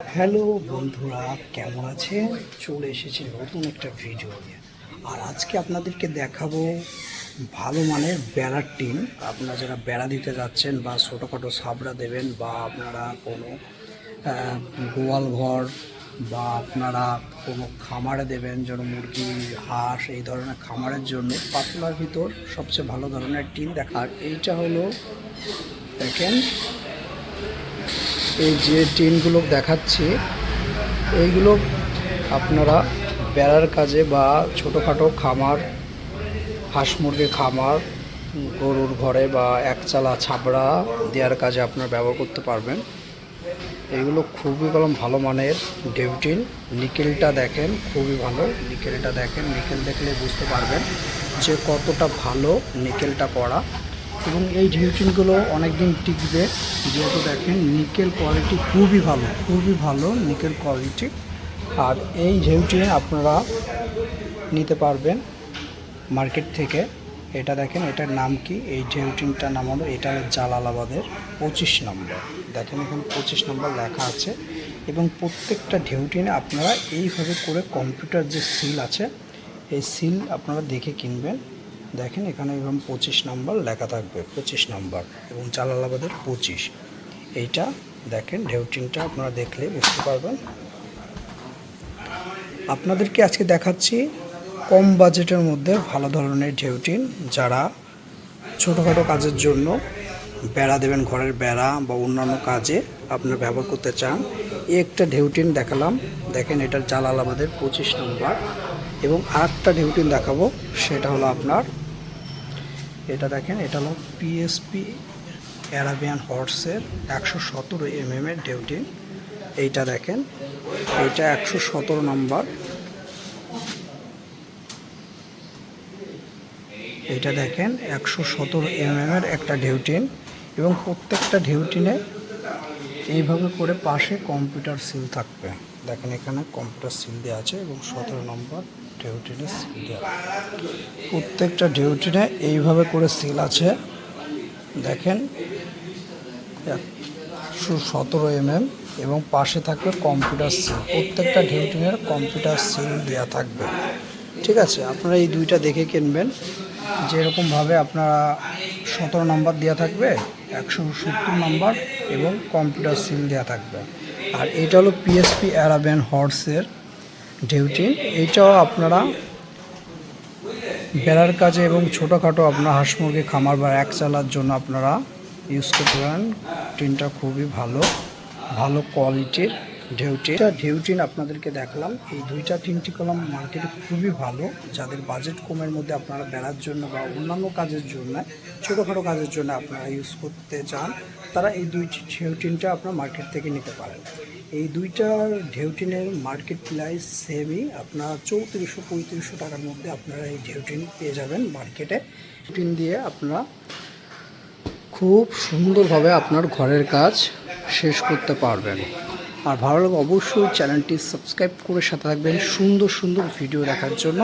Hello বন্ধুরা, কেমন আছেন? চলে এসেছি নতুন একটা ভিডিও নিয়ে। আর আজকে আপনাদেরকে দেখাবো ভালো মানের বেড়ার টিম আপনারা যারা বেড়া দিতে যাচ্ছেন বা ছোটোখাটো সাবড়া দেবেন বা আপনারা কোনো গোয়াল ঘর বা আপনারা কোনো খামারে দেবেন, যেন মুরগি, হাঁস, এই ধরনের খামারের জন্য পাতলার ভিতর সবচেয়ে ভালো ধরনের টিন দেখা। আর এইটা হলো, দেখেন এই যে টিনগুলো দেখাচ্ছি, এইগুলো আপনারা বেড়ার কাজে বা ছোটোখাটো খামার, হাঁস মুরগির খামার, গরুর ঘরে বা একচালা ছাবড়া দেওয়ার কাজে আপনারা ব্যবহার করতে পারবেন। এগুলো খুবই কলম ভালো মানের ডেউটিন নিকেলটা দেখেন, খুবই ভালো। নিকেলটা দেখেন, নিকেল দেখলে বুঝতে পারবেন যে কতটা ভালো নিকেলটা করা। এবং এই ডিউটিনগুলো অনেক দিন টিকবে। যেহেতু দেখেন, নিকেল কোয়ালিটি খুবই ভালো খুবই ভালো নিকেল কোয়ালিটি আর এই ঝেউটিন আপনারা নিতে পারবেন মার্কেট থেকে। এটা দেখেন, এটার নাম কি? এই ঢেউটিনটার নাম হলো এটা জালালাবাদের পঁচিশ নম্বর। দেখেন, এখানে পঁচিশ নম্বর লেখা আছে। এবং প্রত্যেকটা ঢেউটিনে আপনারা এইভাবে করে কম্পিউটার যে সিল আছে, এই সিল আপনারা দেখে কিনবেন। দেখেন এখানে এরকম পঁচিশ নাম্বার লেখা থাকবে, পঁচিশ নাম্বার এবং জালালাবাদের পঁচিশ। এইটা দেখেন ঢেউটিনটা আপনারা দেখলে বুঝতে পারবেন। আপনাদেরকে আজকে দেখাচ্ছি কম বাজেটের মধ্যে ভালো ধরনের ঢেউটিন যারা ছোটোখাটো কাজের জন্য বেড়া দেবেন ঘরের বেড়া বা অন্যান্য কাজে আপনারা ব্যবহার করতে চান। একটা ঢেউটিন দেখালাম। দেখেন এটার জালালাবাদের পঁচিশ নম্বর। এবং আরেকটা ঢেউটিন দেখাবো, সেটা হলো আপনার, এটা দেখেন, এটা হলো পিএসপি অ্যারাবিয়ান হর্সের একশো সতেরো এম এর ঢেউটিন। এইটা দেখেন, এইটা একশো সতেরো নম্বর। এইটা দেখেন, একশো সতেরো এম এর একটা ঢেউটিন এবং প্রত্যেকটা ঢেউটিনে এইভাবে করে পাশে কম্পিউটার সিল থাকবে। দেখেন এখানে কম্পিউটার সিল দেওয়া আছে এবং সতেরো নম্বর ঢেউটিনে সিল দেওয়া প্রত্যেকটা ঢেউটিনে এইভাবে করে সিল আছে। দেখেন, একশো সতেরো এমএম এবং পাশে থাকবে কম্পিউটার সিল। প্রত্যেকটা ঢেউটিনের কম্পিউটার সিল দেওয়া থাকবে। ঠিক আছে, আপনারা এই দুইটা দেখে কিনবেন। যেরকমভাবে আপনারা সতেরো নাম্বার দেওয়া থাকবে, একশো সত্তর নাম্বার এবং কম্পিউটার সিল দেওয়া থাকবে। আর এটা হলো পিএসপি অ্যারাবেন হর্সের ডিউটি এইটাও আপনারা বেড়ার কাজে এবং ছোটোখাটো আপনার হাঁস মুরগি খামার বা এক চালার জন্য আপনারা ইউজ করতে পারেন। টিনটা খুবই ভালো ভালো কোয়ালিটির ঢেউটিন ঢেউটিন আপনাদেরকে দেখলাম। এই দুইটা তিনটি কলম মার্কেটে খুবই ভালো। যাদের বাজেট কমের মধ্যে আপনারা বেড়ার জন্য বা অন্যান্য কাজের জন্য, ছোটোখাটো কাজের জন্য আপনারা ইউজ করতে চান, তারা এই দুইটি ঢেউটিনটা আপনার মার্কেট থেকে নিতে পারেন। এই দুইটা ঢেউটিনের মার্কেট প্রাইস সেমই আপনার চৌত্রিশশো, পঁয়ত্রিশশো টাকার মধ্যে আপনারা এই ঢেউটিন পেয়ে যাবেন মার্কেটে ঢেউটিন দিয়ে আপনারা খুব সুন্দরভাবে আপনার ঘরের কাজ শেষ করতে পারবেন। আর ভালো লাগে অবশ্যই চ্যানেলটি সাবস্ক্রাইব করে সাথে থাকবেন সুন্দর সুন্দর ভিডিও দেখার জন্য।